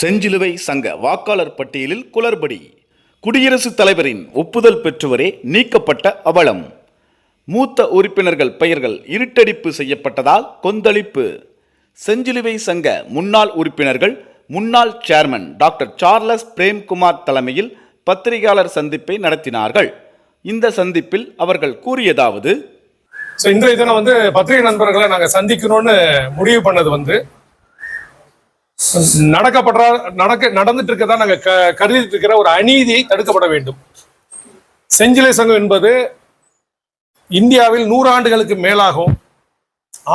செஞ்சிலுவை சங்க வாக்காளர் பட்டியலில் குளறுபடி. குடியரசுத் தலைவரின் ஒப்புதல் பெற்றுவரே நீக்கப்பட்ட அவலம். மூத்த உறுப்பினர்கள் பெயர்கள் இருட்டடிப்பு செய்யப்பட்டதால் கொந்தளிப்பு. செஞ்சிலுவை சங்க முன்னாள் உறுப்பினர்கள் முன்னாள் சேர்மன் டாக்டர் சார்லஸ் பிரேம்குமார் தலைமையில் பத்திரிகையாளர் சந்திப்பை நடத்தினார்கள். இந்த சந்திப்பில் அவர்கள் கூறியதாவது ஸோ இன்றைய தினம் வந்து பத்திரிகை நண்பர்களை நாங்கள் சந்திக்கணும்னு முடிவு பண்ணது வந்து நடக்கப்படுற நடக்க நடந்துட்டு இருக்கதா நாங்கள் க கருதிட்டு இருக்கிற ஒரு அநீதியை தடுக்கப்பட வேண்டும். செஞ்சிலை சங்கம் என்பது இந்தியாவில் நூறு ஆண்டுகளுக்கு மேலாகும்.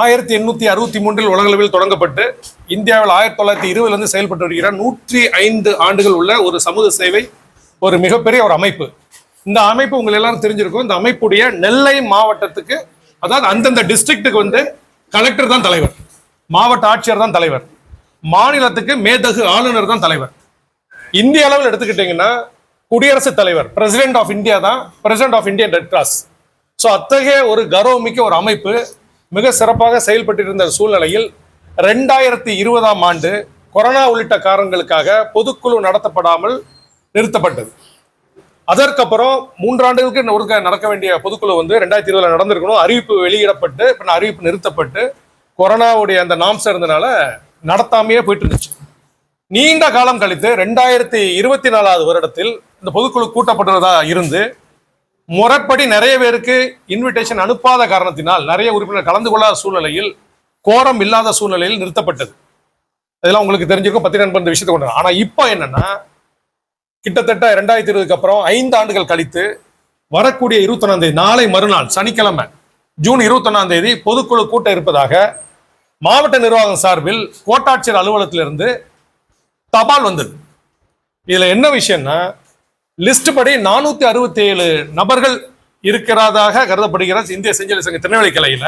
ஆயிரத்தி எண்ணூத்தி அறுபத்தி மூன்றில் உலகளவில் தொடங்கப்பட்டு இந்தியாவில் ஆயிரத்தி தொள்ளாயிரத்தி இருபதுல இருந்து செயல்பட்டு வருகிற நூற்றி ஐந்து ஆண்டுகள் உள்ள ஒரு சமூக சேவை ஒரு மிகப்பெரிய ஒரு அமைப்பு. இந்த அமைப்பு உங்களை எல்லாரும் தெரிஞ்சிருக்கும். இந்த அமைப்புடைய நெல்லை மாவட்டத்துக்கு அதாவது அந்தந்த டிஸ்ட்ரிக்ட்டுக்கு வந்து கலெக்டர் தான் தலைவர். மாவட்ட ஆட்சியர் தான் தலைவர். மாநிலத்துக்கு மேதகு ஆளுநர் தான் தலைவர். இந்திய அளவில் எடுத்துக்கிட்டீங்கன்னா குடியரசுத் தலைவர் பிரசிடென்ட் ஆஃப் இந்தியா தான் president of Indian Red Cross so அத்தகைய ஒரு கௌரவமிக்க ஒரு அமைப்பு மிக சிறப்பாக செயல்பட்டிருந்த சூழ்நிலையில் ரெண்டாயிரத்தி இருபதாம் ஆண்டு கொரோனா உள்ளிட்ட காரணங்களுக்காக பொதுக்குழு நடத்தப்படாமல் நிறுத்தப்பட்டது. அதற்கப்புறம் மூன்றாண்டுகளுக்கு ஒருக்க நடக்க வேண்டிய பொதுக்குழு வந்து ரெண்டாயிரத்தி இருபதுல நடந்திருக்கணும். அறிவிப்பு வெளியிடப்பட்டு பின்ன அறிவிப்பு நிறுத்தப்பட்டு கொரோனாவுடைய அந்த நாம்ஸ் இருந்தனால நடத்தாமையே போயிட்டு இருந்துச்சு நீண்ட காலம் கழித்து ரெண்டாயிரத்தி இருபத்தி நாலாவது வருடத்தில் இந்த பொதுக்குழு கூட்டப்பட்டதா இருந்து முறைப்படி நிறைய பேருக்கு இன்விடேஷன் அனுப்பாத காரணத்தினால் நிறைய உறுப்பினர் கலந்து கொள்ளாத சூழ்நிலையில் கோரம் இல்லாத சூழ்நிலையில் நிறுத்தப்பட்டது. இதெல்லாம் உங்களுக்கு தெரிஞ்சிருக்கும் பத்திரிகை நண்பர் இந்த விஷயத்தை கொண்டு ஆனால் இப்போ என்னன்னா கிட்டத்தட்ட ரெண்டாயிரத்தி இருபதுக்கு அப்புறம் ஐந்து ஆண்டுகள் கழித்து வரக்கூடிய இருபத்தொன்னாம் தேதி நாளை மறுநாள் சனிக்கிழமை ஜூன் இருபத்தொன்னாம் தேதி பொதுக்குழு கூட்டம் இருப்பதாக மாவட்ட நிர்வாகம் சார்பில் கோட்டாட்சியர் அலுவலகத்திலிருந்து தபால் வந்தது. இதுல என்ன விஷயம்னா லிஸ்ட் படி நானூத்தி அறுபத்தி ஏழு நபர்கள் இருக்கிறதாக கருதப்படுகிற இந்திய செஞ்சல் சங்க திருநெல்வேலி கிளையில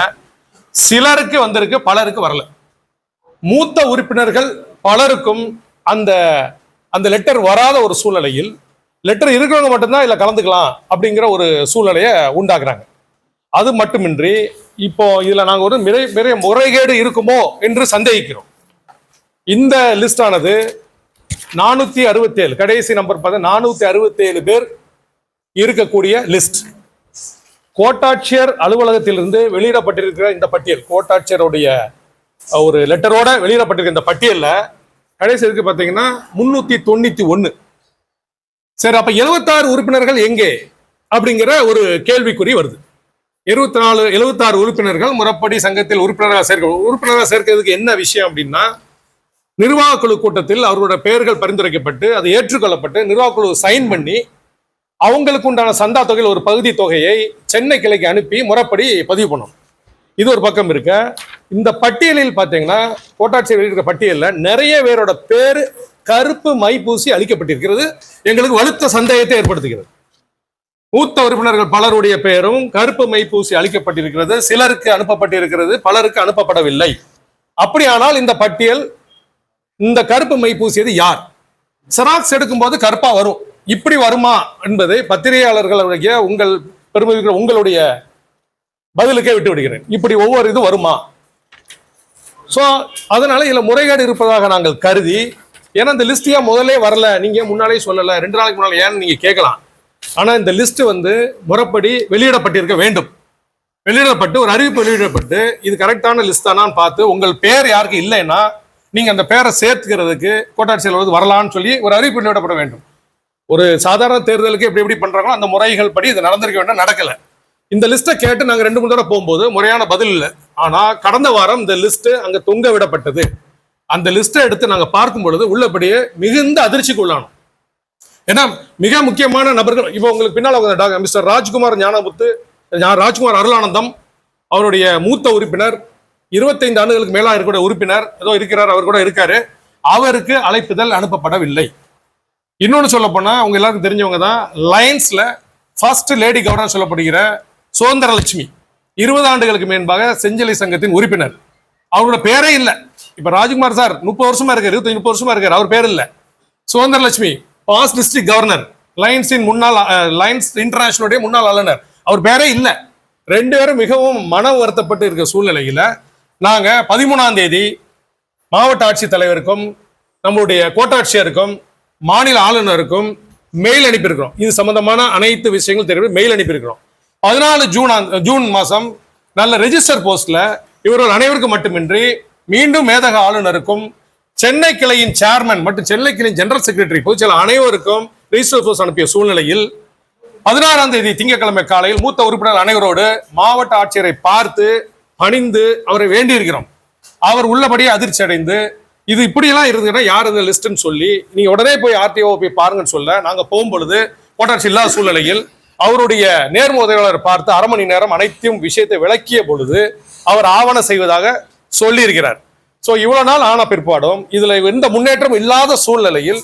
சிலருக்கு வந்திருக்கு பலருக்கு வரல. மூத்த உறுப்பினர்கள் பலருக்கும் அந்த அந்த லெட்டர் வராத ஒரு சூழ்நிலையில் லெட்டர் இருக்கிறவங்க மட்டும்தான் இதில் கலந்துக்கலாம் அப்படிங்கிற ஒரு சூழ்நிலையை உண்டாக்குறாங்க. அது மட்டுமின்றி இப்போ இதில் நாங்கள் ஒரு மிரை மிரை முறைகேடு இருக்குமோ என்று சந்தேகிக்கிறோம். இந்த லிஸ்ட் ஆனது அறுபத்தேழு கடைசி நம்பர் பார்த்தா நானூற்றி அறுபத்தேழு பேர் இருக்கக்கூடிய லிஸ்ட் கோட்டாட்சியர் அலுவலகத்திலிருந்து வெளியிடப்பட்டிருக்கிற இந்த பட்டியல் கோட்டாட்சியருடைய ஒரு லெட்டரோட வெளியிடப்பட்டிருக்கிற இந்த பட்டியலில் கடைசி இருக்கு பாத்தீங்கன்னா முன்னூத்தி தொண்ணூத்தி ஒன்னு சரி அப்ப எழுபத்தாறு உறுப்பினர்கள் எங்கே? அப்படிங்கிற ஒரு கேள்விக்குறி வருது. இருபத்தி நாலு எழுபத்தாறு உறுப்பினர்கள் முறைப்படி சங்கத்தில் உறுப்பினராக சேர்க்க உறுப்பினராக சேர்க்கிறதுக்கு என்ன விஷயம் அப்படின்னா நிர்வாக குழு கூட்டத்தில் அவர்களோட பெயர்கள் பரிந்துரைக்கப்பட்டு அது ஏற்றுக்கொள்ளப்பட்டு நிர்வாக குழு சைன் பண்ணி அவங்களுக்கு உண்டான சந்தா தொகையில் ஒரு பகுதி தொகையை சென்னை கிளைக்கு அனுப்பி முறைப்படி பதிவு பண்ணணும். இது ஒரு பக்கம் இருக்க. இந்த பட்டியலில் பார்த்தீங்கன்னா கோட்டாட்சியர் வெளியிட்ட பட்டியலில் நிறைய பேரோட பேர் கருப்பு மை பூசி அளிக்கப்பட்டிருக்கிறது. எங்களுக்கு வலுத்த சந்தேகத்தை ஏற்படுத்துகிறது. மூத்த உறுப்பினர்கள் பலருடைய பெயரும் கருப்பு மை பூசி அளிக்கப்பட்டிருக்கிறது. சிலருக்கு அனுப்பப்பட்டிருக்கிறது பலருக்கு அனுப்பப்படவில்லை. அப்படியானால் இந்த பட்டியல் இந்த கருப்பு மை பூசியது யார்? செராக்ஸ் எடுக்கும்போது கருப்பா வரும். இப்படி வருமா என்பதை பத்திரிகையாளர்களுடைய உங்கள் பெருமை உங்களுடைய பதிலுக்கே விட்டு விடுகிறேன் இப்படி ஒவ்வொரு இது வருமா? ஸோ அதனால் இதில் முறைகேடு இருப்பதாக நாங்கள் கருதி ஏன்னா இந்த லிஸ்டியா முதல்ல வரல? நீங்கள் முன்னாலே சொல்லலை? ரெண்டு நாளைக்கு முன்னால் ஏன்னு நீங்கள் கேட்கலாம். ஆனால் இந்த லிஸ்ட் வந்து முறைப்படி வெளியிடப்பட்டிருக்க வேண்டும். வெளியிடப்பட்டு ஒரு அறிவிப்பு வெளியிடப்பட்டு இது கரெக்டான லிஸ்ட் தானான்னு பார்த்து உங்கள் பேர் யாருக்கு இல்லைன்னா நீங்கள் அந்த பேரை சேர்த்துக்கிறதுக்கு கோட்டாட்சியர் வந்து வரலான்னு சொல்லி ஒரு அறிவிப்பு வெளியிடப்பட வேண்டும். ஒரு சாதாரண தேர்தலுக்கு எப்படி எப்படி பண்ணுறாங்களோ அந்த முறைகள் படி இது நடந்திருக்க வேண்டும் நடக்கலை. இந்த லிஸ்ட்டை கேட்டு நாங்கள் ரெண்டு மூணு தடவை போகும்போது முறையான பதில் இல்லை. ஆனால் கடந்த வாரம் இந்த லிஸ்ட்டு அங்கே தொங்க விடப்பட்டது. அந்த லிஸ்ட்டை எடுத்து நாங்கள் பார்க்கும் பொழுது உள்ளபடியே மிகுந்த அதிர்ச்சிக்கு உள்ளானோம் ஏன்னா மிக முக்கியமான நபர்கள் இப்போ உங்களுக்கு பின்னால் உங்க டாக்டர் மிஸ்டர் ராஜ்குமார் ஞானமுத்து ராஜ்குமார் அருளானந்தம் அவருடைய மூத்த உறுப்பினர் இருபத்தைந்து ஆண்டுகளுக்கு மேலாக இருக்கக்கூடிய உறுப்பினர் ஏதோ இருக்கிறார் அவர் கூட இருக்காரு. அவருக்கு அழைப்புதல் அனுப்பப்படவில்லை. இன்னொன்று சொல்ல அவங்க எல்லாருக்கும் தெரிஞ்சவங்க தான் லயன்ஸில் ஃபர்ஸ்ட் லேடி கவர்னர் சொல்லப்படுகிற சுதந்திரலட்சுமி இருபது ஆண்டுகளுக்கு மேன்பாக செஞ்சிலை சங்கத்தின் உறுப்பினர். அவரோட பேரே இல்லை. இப்ப ராஜ்குமார் சார் முப்பது வருஷமா இருக்காரு இருபத்தி முப்பது வருஷமா இருக்காரு அவர் பேர் இல்லை. சுதந்திரலட்சுமி பாஸ் டிஸ்ட்ரிக்ட் கவர்னர் லைன்ஸின் முன்னாள் லைன்ஸ் இன்டர்நேஷனலுடைய முன்னாள் ஆளுநர். அவர் பேரே இல்லை. ரெண்டு பேரும் மிகவும் மன வருத்தப்பட்டு இருக்க சூழ்நிலையில நாங்க பதிமூணாம் தேதி மாவட்ட ஆட்சித் தலைவருக்கும் நம்மளுடைய கோட்டாட்சியருக்கும் மாநில ஆளுநருக்கும் மெயில் அனுப்பியிருக்கிறோம். இது சம்பந்தமான அனைத்து விஷயங்களும் தெரிவித்து மெயில் அனுப்பியிருக்கிறோம். பதினாலு ஜூன் அந்த- ஜூன் மாதம் நல்ல ரெஜிஸ்டர் போஸ்டில் இவர்கள் அனைவருக்கும் மட்டுமின்றி மீண்டும் மேதக ஆளுநருக்கும் சென்னை கிளையின் சேர்மன் மற்றும் சென்னை கிளையின் ஜெனரல் செக்ரட்டரி பொதுச்செயலர் அனைவருக்கும் ரெஜிஸ்டர் போஸ்ட் அனுப்பிய சூழ்நிலையில் பதினாறாம் தேதி திங்கட்கிழமை காலையில் மூத்த உறுப்பினர் அனைவரோடு மாவட்ட ஆட்சியரை பார்த்து பணிந்து அவரை வேண்டியிருக்கிறோம். அவர் உள்ளபடியே அதிர்ச்சி அடைந்து இது இப்படியெல்லாம் இருந்ததுன்னா யார் இந்த லிஸ்ட்னு சொல்லி நீங்கள் உடனே போய் ஆர்டிஓ போய் பாருங்கன்னு சொல்ல நாங்கள் போகும்பொழுது கோட்டாட்சி இல்லாத சூழ்நிலையில் அவருடைய நேர்ம பார்த்து அரை மணி நேரம் அனைத்தையும் விஷயத்தை விளக்கிய பொழுது அவர் ஆவணம் செய்வதாக சொல்லியிருக்கிறார். ஸோ இவ்வளோ நாள் ஆன பிற்பாடும் இதில் எந்த முன்னேற்றம் இல்லாத சூழ்நிலையில்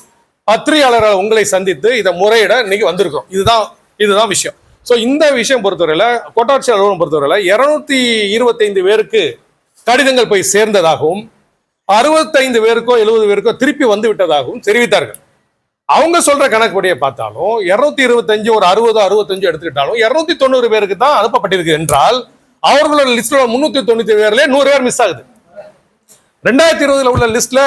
பத்திரிகையாளர்கள் உங்களை சந்தித்து இதை முறையிட இன்னைக்கு வந்திருக்கோம் இதுதான் இதுதான் விஷயம். ஸோ இந்த விஷயம் பொறுத்தவரையில் கோட்டாட்சி அலுவலகம் பொறுத்தவரையில் இருநூத்தி இருபத்தைந்து பேருக்கு கடிதங்கள் போய் சேர்ந்ததாகவும் அறுபத்தைந்து பேருக்கோ எழுபது பேருக்கோ திருப்பி வந்து விட்டதாகவும் தெரிவித்தார்கள். அவங்க சொல்ற கணக்குப்படியே பார்த்தாலும் இருநூத்தி இருபத்தஞ்சு ஒரு அறுபது அறுபத்தஞ்சு எடுத்துக்கிட்டாலும் இருநூத்தி தொண்ணூறு பேருக்கு தான் அனுப்பப்பட்டிருக்கு என்றால் அவர்களோட லிஸ்ட்ல முன்னூத்தி தொண்ணூத்தி பேர்ல நூறு பேர் மிஸ் ஆகுது. ரெண்டாயிரத்தி இருபதுல உள்ள லிஸ்ட்ல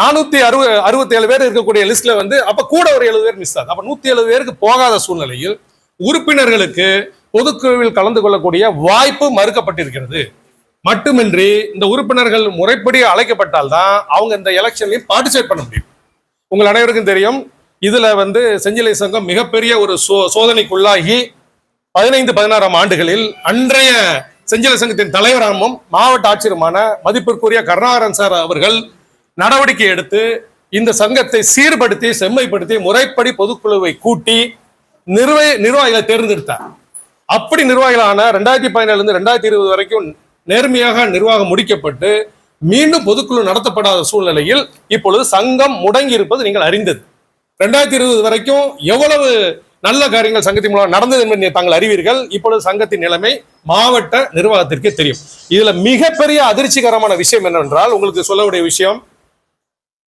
நானூத்தி அறுபது அறுபத்தி ஏழு பேர் இருக்கக்கூடிய லிஸ்ட்ல வந்து அப்ப கூட ஒரு எழுபது பேர் மிஸ் ஆகுது. அப்ப நூத்தி எழுபது பேருக்கு போகாத சூழ்நிலையில் உறுப்பினர்களுக்கு பொதுக்குழுவில் கலந்து கொள்ளக்கூடிய வாய்ப்பு மறுக்கப்பட்டிருக்கிறது. மட்டுமின்றி இந்த உறுப்பினர்கள் முறைப்படி அழைக்கப்பட்டால்தான் அவங்க இந்த எலெக்ஷன்லையும் பார்ட்டிசிபேட் பண்ண முடியும். உங்கள் அனைவருக்கும் தெரியும் இதுல வந்து செஞ்சிலை சங்கம் மிகப்பெரிய ஒரு சோ சோதனைக்குள்ளாகி பதினைந்து பதினாறாம் ஆண்டுகளில் அன்றைய செஞ்சிலை சங்கத்தின் தலைவராகவும் மாவட்ட ஆட்சியருமான மதிப்பிற்குரிய கருணாகரன் சார் அவர்கள் நடவடிக்கை எடுத்து இந்த சங்கத்தை சீர்படுத்தி செம்மைப்படுத்தி முறைப்படி பொதுக்குழுவை கூட்டி நிர்வ நிர்வாகிகளை தேர்ந்தெடுத்தார். அப்படி நிர்வாகிகளான ரெண்டாயிரத்தி பதினேழுல இருந்து ரெண்டாயிரத்தி இருபது வரைக்கும் நேர்மையாக நிர்வாகம் முடிக்கப்பட்டு மீண்டும் பொதுக்குழு நடத்தப்படாத சூழ்நிலையில் இப்பொழுது சங்கம் முடங்கி இருப்பது நீங்கள் அறிந்தது. ரெண்டாயிரத்தி இருபது வரைக்கும் எவ்வளவு நல்ல காரியங்கள் சங்கத்தின் மூலம் நடந்தது என்பதை தாங்கள் அறிவீர்கள். இப்பொழுது சங்கத்தின் நிலைமை மாவட்ட நிர்வாகத்திற்கே தெரியும். இதுல மிகப்பெரிய அதிர்ச்சிகரமான விஷயம் என்னவென்றால் உங்களுக்கு சொல்லக்கூடிய விஷயம்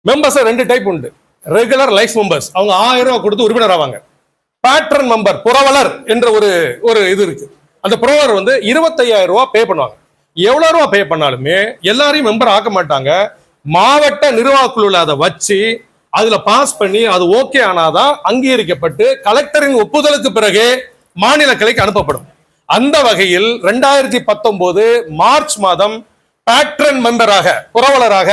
மெம்பர்ஸ் ரெண்டு டைப் உண்டு. ரெகுலர் லைஃப் மெம்பர்ஸ் அவங்க ஆயிரம் ரூபாய் கொடுத்து உறுப்பினர் ஆவாங்க. பேட்ரன் மெம்பர் புறவலர் என்ற ஒரு ஒரு இது இருக்கு. அந்த புறவலர் வந்து இருபத்தையாயிரம் ரூபாய் பே பண்ணுவாங்க. எவ்வளோ ரூபா பே பண்ணாலுமே எல்லாரையும் மெம்பர் ஆக்க மாட்டாங்க. மாவட்ட நிர்வாகுழுல அதை வச்சு அதுல பாஸ் பண்ணி அது ஓகே ஆனாதான் அங்கீகரிக்கப்பட்டு கலெக்டரின் ஒப்புதலுக்கு பிறகு மாநில கிளைக்கு அனுப்பப்படும். அந்த வகையில் ரெண்டாயிரத்தி பத்தொன்பது மார்ச் மாதம் பேட்ரன் மெம்பராக புரவலராக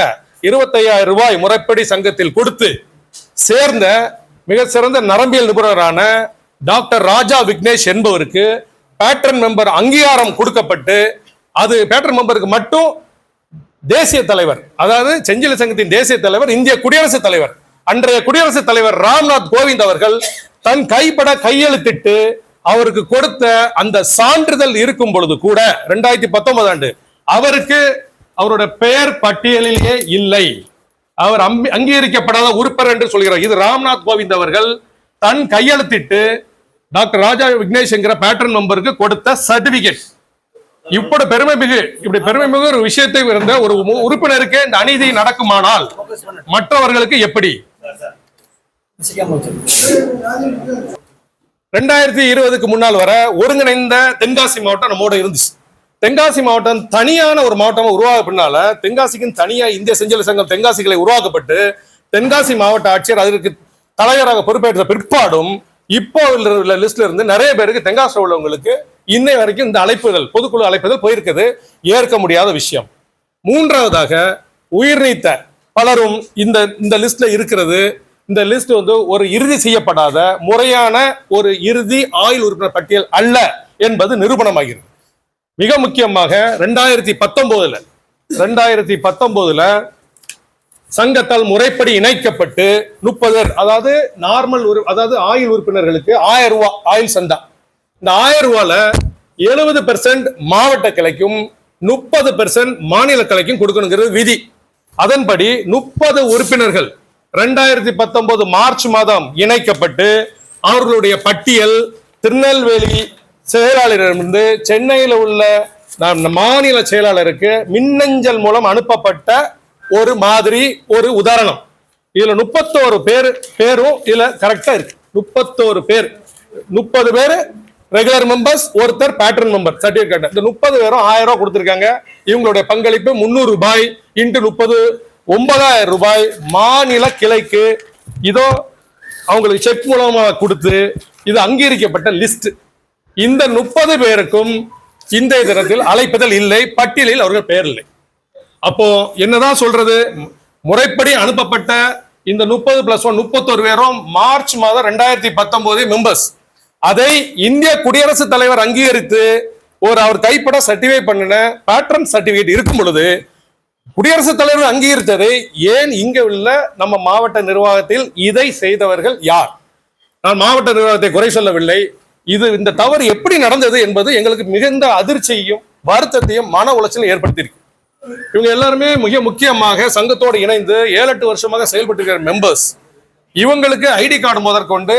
இருபத்தையாயிரம் ரூபாய் முறைப்படி சங்கத்தில் கொடுத்து சேர்ந்த மிக சிறந்த நரம்பியல் நிபுணரான டாக்டர் ராஜா விக்னேஷ் என்பவருக்கு பேட்ரன் மெம்பர் அங்கீகாரம் கொடுக்கப்பட்டு அது பேட்டர் மெம்பருக்கு மட்டும் தேசிய தலைவர் அதாவது செஞ்சில சங்கத்தின் தேசிய தலைவர் இந்திய குடியரசுத் தலைவர். அன்றைய குடியரசுத் தலைவர் ராம்நாத் கோவிந்த் அவர்கள் தன் கைப்பட கையெழுத்திட்டு அவருக்கு கொடுத்த அந்த சான்றிதழ் இருக்கும் பொழுது கூட ரெண்டாயிரத்தி பத்தொன்பது ஆண்டு அவருக்கு அவரோட பெயர் பட்டியலிலே இல்லை. அவர் அங்கீகரிக்கப்படாத உறுப்பினர் என்று சொல்கிறார். இது ராம்நாத் கோவிந்த் அவர்கள் தன் கையெழுத்திட்டு டாக்டர் ராஜா விக்னேஷ் என்கிற பேட்டர்ன் மெம்பருக்கு கொடுத்த சர்டிபிகேட் இப்படி பெருமை மிகு இப்படி பெருமை மிகு ஒரு விஷயத்தை இருந்த ஒரு உறுப்பினருக்கு இந்த அநீதி நடக்குமானால் மற்றவர்களுக்கு எப்படி? ரெண்டாயிரத்தி இருபதுக்கு முன்னால் வர ஒருங்கிணைந்த தென்காசி மாவட்டம் நம்மோட இருந்துச்சு. தென்காசி மாவட்டம் தனியான ஒரு மாவட்டமா உருவாக பின்னால தென்காசிக்கும் தனியா இந்திய செஞ்சல் சங்கம் தென்காசிகளை உருவாக்கப்பட்டு தென்காசி மாவட்ட ஆட்சியர் அதற்கு தலைவராக பொறுப்பேற்ற பிற்பாடும் இப்போ உள்ள லிஸ்ட்ல இருந்து நிறைய பேருக்கு தென்காசியில் உள்ளவங்களுக்கு இன்னை வரைக்கும் இந்த அழைப்புகள் பொதுக்குழு அழைப்புகள் போயிருக்குது. ஏற்க முடியாத விஷயம். மூன்றாவதாக உயிர் நீத்த பலரும் இந்த இந்த லிஸ்ட்ல இருக்கிறது. இந்த லிஸ்ட் வந்து ஒரு இறுதி செய்யப்படாத முறையான ஒரு இறுதி ஆயுள் உறுப்பினர் பட்டியல் அல்ல என்பது நிரூபணமாகிறது. மிக முக்கியமாக ரெண்டாயிரத்தி பத்தொன்பதுல ரெண்டாயிரத்தி பத்தொன்பதுல சங்கத்தால் முறைப்படி இணைக்கப்பட்டு முப்பது அதாவது நார்மல் ஒரு அதாவது ஆயுள் உறுப்பினர்களுக்கு ஆயிரம் ரூபாய் ஆயுள் சந்தா. இந்த ஆயிரம் ரூபால எழுபது பெர்சன்ட் மாவட்ட கிளைக்கும் முப்பது பெர்சன்ட் மாநில கிளைக்கும் கொடுக்கணுங்கிறது விதி. அதன்படி முப்பது உறுப்பினர்கள் ரெண்டாயிரத்தி பத்தொன்பது மார்ச் மாதம் இணைக்கப்பட்டு அவர்களுடைய பட்டியல் திருநெல்வேலி செயலாளரிடமிருந்து சென்னையில் உள்ள மாநில செயலாளருக்கு மின்னஞ்சல் மூலம் அனுப்பப்பட்ட ஒரு மாதிரி ஒரு உதாரணம். இதுல முப்பத்தோரு பேர் பேரும் இதுல கரெக்டா இருக்கு. முப்பத்தோரு பேர். முப்பது பேர் ரெகுலர் மெம்பர்ஸ் ஒருத்தர் பேட்டர்ன் மெம்பர் சர்டிபிகேட் இந்த முப்பது பேரும் ஆயிரம் ரூபாய் கொடுத்துருக்காங்க. இவங்களுடைய பங்களிப்பு முந்நூறு ரூபாய் இன்ட்டு முப்பது ஒன்பதாயிரம் ரூபாய் மாநில கிளைக்கு. இதோ அவங்களுக்கு செக் மூலமாக கொடுத்து இது அங்கீகரிக்கப்பட்ட லிஸ்ட் இந்த முப்பது பேருக்கும் இந்த தினத்தில் அழைப்புதல் இல்லை பட்டியலில் அவர்கள் பெயர் இல்லை. அப்போ என்னதான் சொல்றது? முறைப்படி அனுப்பப்பட்ட இந்த முப்பது பிளஸ் ஒன் முப்பத்தொரு பேரும் மார்ச் மாதம் ரெண்டாயிரத்தி பத்தொன்பது மெம்பர்ஸ் அதை இந்திய குடியரசுத் தலைவர் அங்கீகரித்து ஒரு அவர் கைப்பட சர்டிஃபை பண்ணின பேட்டர்ன் சர்டிபிகேட் இருக்கும் பொழுது குடியரசுத் தலைவர் அங்கீகரித்ததை ஏன் இங்க உள்ள நம்ம மாவட்ட நிர்வாகத்தில் இதை செய்தவர்கள் யார்? நான் மாவட்ட நிர்வாகத்தை குறை சொல்லவில்லை. இது இந்த தவறு எப்படி நடந்தது என்பது எங்களுக்கு மிகுந்த அதிர்ச்சியையும் வருத்தத்தையும் மன உளைச்சலும் ஏற்படுத்தியிருக்கு. இவங்க எல்லாருமே மிக முக்கியமாக சங்கத்தோடு இணைந்து ஏழு எட்டு வருஷமாக செயல்பட்டு இருக்கிற மெம்பர்ஸ் இவங்களுக்கு ஐடி கார்டு முதற்கொண்டு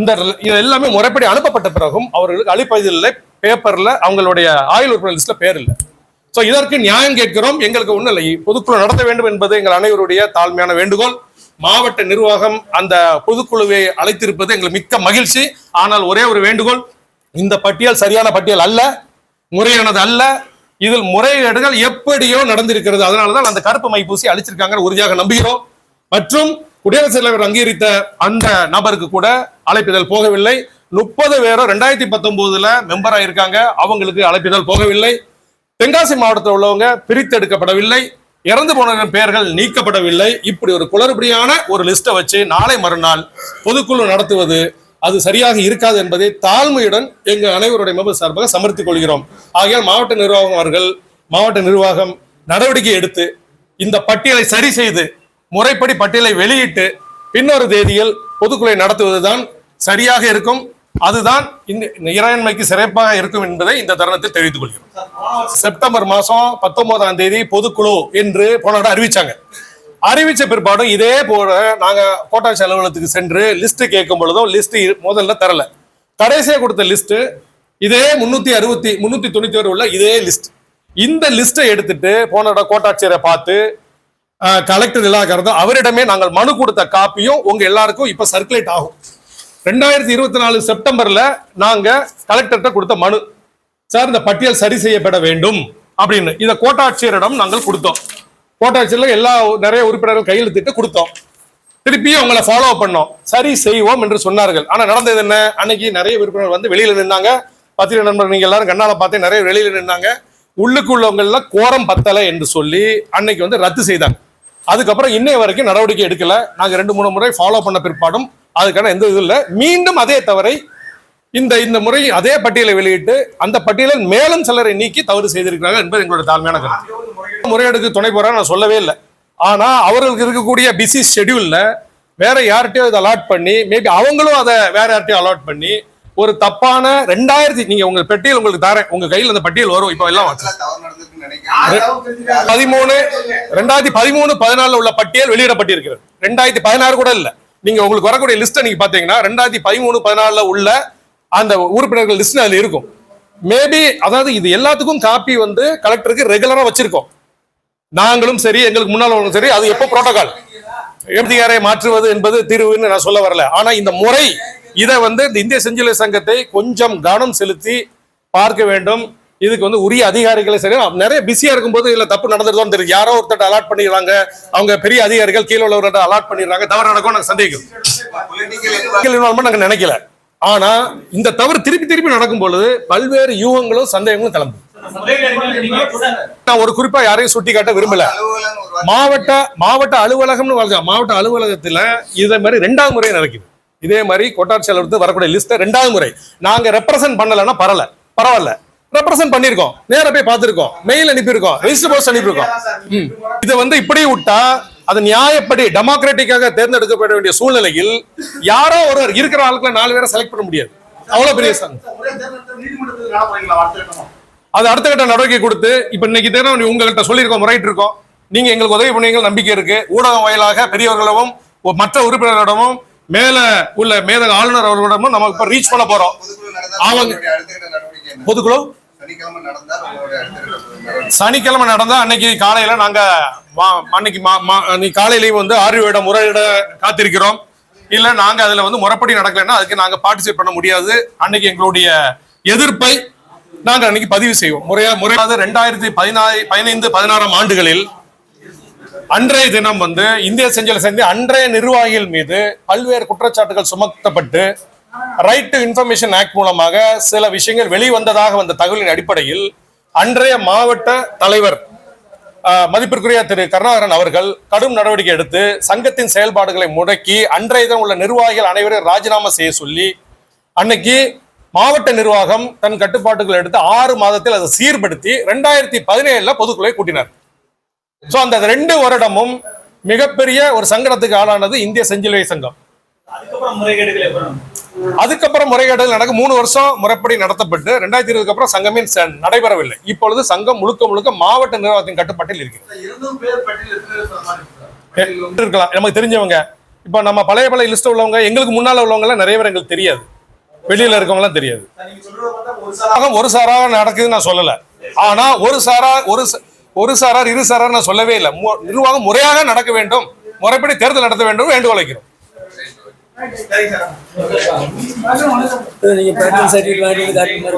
இந்த இது எல்லாமே முறைப்படி அனுப்பப்பட்ட பிறகும் அவர்களுக்கு அளிப்பதில்லை பேப்பர்ல அவங்களுடைய ஆயுள் உறுப்பினர் லிஸ்ட்ல பேர் இல்லை. ஸோ இதற்கு நியாயம் கேட்கிறோம். எங்களுக்கு ஒன்றும் இல்லை. பொதுக்குழு நடத்த வேண்டும் என்பது எங்கள் அனைவருடைய தாழ்மையான வேண்டுகோள். மாவட்ட நிர்வாகம் அந்த பொதுக்குழுவை அழைத்திருப்பது எங்களுக்கு மிக்க மகிழ்ச்சி. ஆனால் ஒரே ஒரு வேண்டுகோள். இந்த பட்டியல் சரியான பட்டியல் அல்ல முறையானது அல்ல. இதில் முறைகேடுகள் எப்படியோ நடந்திருக்கிறது. அதனாலதான் அந்த கருப்பு மைப்பூசி அழிச்சிருக்காங்கன்னு உறுதியாக நம்புகிறோம். மற்றும் குடியரசுத் தலைவர் அங்கீகரித்த அந்த நபருக்கு கூட அழைப்பிதழ் போகவில்லை. முப்பது பேரும் ரெண்டாயிரத்தி பத்தொன்பதுல மெம்பர் ஆயிருக்காங்க. அவங்களுக்கு அழைப்பிதழ் போகவில்லை. தென்காசி மாவட்டத்தில் உள்ளவங்க பிரித்தெடுக்கப்படவில்லை. இறந்து போன பெயர்கள் நீக்கப்படவில்லை. இப்படி ஒரு குளறுபடியான ஒரு லிஸ்ட்டை வச்சு நாளை மறுநாள் பொதுக்குழு நடத்துவது அது சரியாக இருக்காது என்பதை தாழ்மையுடன் எங்கள் அனைவருடைய மெம்பர் சார்பாக சமர்த்திக் கொள்கிறோம். ஆகையால் மாவட்ட நிர்வாகம் அவர்கள் மாவட்ட நிர்வாகம் நடவடிக்கை எடுத்து இந்த பட்டியலை சரி செய்து முறைப்படி பட்டியலை வெளியிட்டு பின்னொரு தேதியில் பொதுக்குழு நடத்துவதுதான் சரியாக இருக்கும். அதுதான் இந்த இறையாண்மைக்கு சிறப்பாக இருக்கும் என்பதை இந்த தருணத்தில் தெரிவித்துக் கொள்கிறோம். செப்டம்பர் மாசம் பத்தொன்பதாம் தேதி பொதுக்குழு என்று போன தடவை அறிவிச்சாங்க. அறிவிச்ச பிற்பாடும் இதே போல நாங்க கோட்டாட்சி அலுவலகத்துக்கு சென்று லிஸ்ட் கேட்கும் பொழுதும் லிஸ்ட் முதல்ல தரல. கடைசியா கொடுத்த லிஸ்ட் இதே முன்னூத்தி அறுபத்தி முன்னூத்தி தொண்ணூத்தி ஒரு உள்ள இதே லிஸ்ட் இந்த லிஸ்ட்டை எடுத்துட்டு போன தடவை கோட்டாட்சியரை பார்த்து கலெக்டர் இலாக்கிறதும் அவரிடமே நாங்கள் மனு கொடுத்த காப்பியும் உங்க எல்லாருக்கும் இப்ப சர்க்குலேட் ஆகும். ரெண்டாயிரத்தி இருபத்தி நாலு செப்டம்பர்ல நாங்க கலெக்டர்கிட்ட கொடுத்த மனு. சார் இந்த பட்டியல் சரி செய்யப்பட வேண்டும் அப்படின்னு. இதை கோட்டாட்சியரிடம் நாங்கள் கொடுத்தோம். கோட்டாட்சியர்ல எல்லா நிறைய உறுப்பினர்கள் கையெழுத்திட்டு கொடுத்தோம். திருப்பியும் அவங்களை ஃபாலோ பண்ணோம். சரி செய்வோம் என்று சொன்னார்கள். ஆனா நடந்தது என்ன? அன்னைக்கு நிறைய உறுப்பினர்கள் வந்து வெளியில நின்னாங்க. பத்திரிகை நண்பர் நீங்க எல்லாரும் கண்ணால பார்த்து நிறைய வெளியில நின்னாங்க. உள்ளுக்குள்ளவங்க எல்லாம் கோரம் பத்தலை என்று சொல்லி அன்னைக்கு வந்து ரத்து செய்தாங்க. அதுக்கப்புறம் இன்னைய வரைக்கும் நடவடிக்கை எடுக்கல. நாங்க ரெண்டு மூணு முறை ஃபாலோ பண்ண பிற்பாடும் அதுக்கான எந்த இது இல்லை. மீண்டும் அதே தவறை இந்த இந்த முறை அதே பட்டியலை வெளியிட்டு அந்த பட்டியலில் மேலும் சிலரை நீக்கி தவறு செய்திருக்கிறாங்க என்பது எங்களுடைய தாழ்மையான கருத்து. முறையெடுக்கு துணை போறா நான் சொல்லவே இல்லை. ஆனா அவர்களுக்கு இருக்கக்கூடிய பிஸி ஷெடியூல்ல வேற யார்கிட்டயோ இதை அலாட் பண்ணி மேபி அவங்களும் அதை வேற யார்கிட்டயோ அலாட் பண்ணி ஒரு தப்பான ரெண்டாயிரத்தி நீங்க உங்க பெட்டியல் உங்களுக்கு தரேன். உங்க கையில் அந்த பட்டியல் வரும். இப்போ எல்லாம் வச்சு தவறு நடந்திருக்குன்னு நினைக்கிறேன் பதிமூணு ரெண்டாயிரத்தி பதிமூணு பதினாலுல உள்ள பட்டியல் வெளியிடப்பட்டிருக்கிறது. ரெண்டாயிரத்தி பதினாறு கூட இல்ல. நீங்க உங்களுக்கு வரக்கூடிய லிஸ்ட்டை நீங்க பாத்தீங்கன்னா ரெண்டாயிரத்தி பதிமூணு பதினாலுல உள்ள அந்த உறுப்பினர்கள் லிஸ்ட் அதுல இருக்கும். மேபி அதாவது இது எல்லாத்துக்கும் காப்பி வந்து கலெக்டருக்கு ரெகுலரா வச்சிருக்கோம். நாங்களும் சரி எங்களுக்கு முன்னால் சரி அது எப்போ புரோட்டோகால் எம்டிஆரை மாற்றுவது என்பது தீர்வுன்னு நான் சொல்ல வரல. ஆனா இந்த முறை இதை வந்து இந்த இந்திய செஞ்சிலை சங்கத்தை கொஞ்சம் கவனம் செலுத்தி பார்க்க வேண்டும். இதுக்கு வந்து உரிய அதிகாரிகளை சரி நிறைய பிஸியா இருக்கும்போது இதுல தப்பு நடந்துருதோன்னு தெரியும் யாரோ ஒருத்தர் அலாட் பண்ணிடுறாங்க. அவங்க பெரிய அதிகாரிகள் கீழே உள்ளவர்கிட்ட அலாட் பண்ணிடுறாங்க. தவறு நடக்கும் நாங்க சந்தேகம் பொலிட்டிக்கல் நாங்க நினைக்கல. ஆனா இந்த தவறு திருப்பி திருப்பி நடக்கும் பொழுது பல்வேறு யூகங்களும் சந்தேகங்களும் கிளம்பும் நான் ஒரு குறிப்பா யாரையும் சுட்டி காட்ட விரும்பல. மாவட்ட மாவட்ட அலுவலகம்னு வருது மாவட்ட அலுவலகத்துல இதே மாதிரி ரெண்டாவது முறை நடக்குது. இதே மாதிரி கொட்டாட்சி அலுவலகத்து வரக்கூடிய லிஸ்ட் ரெண்டாவது முறை. நாங்க ரெப்ரசன்ட் பண்ணலன்னா பரவாயில்ல பரவாயில்ல. ரெப்ரசென்ட் பண்ணிருக்கோம். நேரா போய் பார்த்திருக்கோம். மெயில் அனுப்பியிருக்கோம். ரெஜிஸ்டர் போஸ்ட் அனுப்பியிருக்கோம். இதை வந்து இப்படி விட்டா அது நியாயப்படி டெமோக்ராட்டிக்காக தேர்ந்தெடுக்கப்பட வேண்டிய சூழ்நிலையில் யாரோ ஒருவர் இருக்கிற ஆளுக்குள்ள நாலு பேரை செலக்ட் பண்ண முடியாது. அவ்வளவு பெரிய தேர்தல் அது அடுத்த கட்ட நடவடிக்கை கொடுத்து இப்ப இன்னைக்கு தினம் உங்ககிட்ட சொல்லியிருக்கோம் முறையிட்டு இருக்கோம் நீங்க எங்களுக்கு உதவி பண்ணுவீங்க நம்பிக்கை இருக்கு. ஊடகம் வாயிலாக பெரியவர்களிடமும் ஒ- மற்ற உறுப்பினர்களிடமும் மேல உள்ள மேதக ஆளுநர் அவர்களிடமும் நம்ம இப்ப ரீச் பண்ண போறோம். அவங்க-? பொதுக்குழு சனிக்கிழமை நடந்தால் நடந்தா அன்னைக்கு காலையில நாங்க மா- அன்னைக்கு மா- மா- அன்னைக்கு காலையிலயும் வந்து ஆர்வியிடம் முறையிட காத்திருக்கிறோம். இல்ல நாங்க அதுல வந்து முறைப்படி நடக்கலைன்னா அதுக்கு நாங்க பார்ட்டிசிபேட் பண்ண முடியாது. அன்னைக்கு எங்களுடைய எதிர்ப்பை நாங்கள் அன்னைக்கு பதிவு செய்வோம். முறையா முறையாக ரெண்டாயிரத்தி பதினாறு பதினைந்து பதினாறாம் ஆண்டுகளில் அன்றைய தினம் வந்து இந்திய செஞ்சலை சேர்ந்து அன்றைய நிர்வாகிகள் மீது பல்வேறு குற்றச்சாட்டுகள் சுமத்தப்பட்டு ரைட் டு இன்ஃபர்மேஷன் ஆக்ட் மூலமாக சில விஷயங்கள் வெளிவந்ததாக வந்த தகவலின் அடிப்படையில் அன்றைய மாவட்ட தலைவர் மதிப்பிற்குரிய திரு. கருணாகரன் அவர்கள் கடும் நடவடிக்கை எடுத்து சங்கத்தின் செயல்பாடுகளை முடக்கி அன்றைய தினம் உள்ள நிர்வாகிகள் அனைவரையும் ராஜினாமா செய்ய சொல்லி அன்னைக்கு மாவட்ட நிர்வாகம் தன் கட்டுப்பாட்டுகள் எடுத்து ஆறு மாதத்தில் அதை சீர்படுத்தி ரெண்டாயிரத்தி பதினேழுல பொதுக்குழுவை கூட்டினார். சோ அந்த ரெண்டு வருடமும் மிகப்பெரிய ஒரு சங்கடத்துக்கு ஆளானது இந்திய செஞ்சிலுவை சங்கம். அதுக்கப்புறம் முறைகேடுகள் நடக்க மூணு வருஷம் முறைப்படி நடத்தப்பட்டு ரெண்டாயிரத்தி இருபதுக்கு அப்புறம் சங்கமே நடைபெறவில்லை. இப்பொழுது சங்கம் முழுக்க முழுக்க மாவட்ட நிர்வாகத்தின் கட்டுப்பாட்டில் இருக்கு. இருக்கலாம். நமக்கு தெரிஞ்சவங்க. இப்ப நம்ம பழைய பழைய லிஸ்ட் உள்ளவங்க எங்களுக்கு முன்னால உள்ளவங்க எல்லாம் நிறைய பேர் எங்களுக்கு தெரியாது. வெளியில இருக்கவங்க தெரியாது. ஒரு சாரா சாராக நடக்குதுன்னு நான் சொல்லல. ஆனா ஒரு சாரா ஒரு ச- ஒரு சாரார் இரு சாரார் நான் சொல்லவே இல்லை. மு- நிர்வாகம் முறையாக நடக்க வேண்டும். முறைப்படி தேர்தல் நடத்த வேண்டும் வேண்டுகோள் வைக்கிறோம். நீங்க பேட்டர்ன் சர்டிஃபிகேட் வாங்கி காட்டுங்க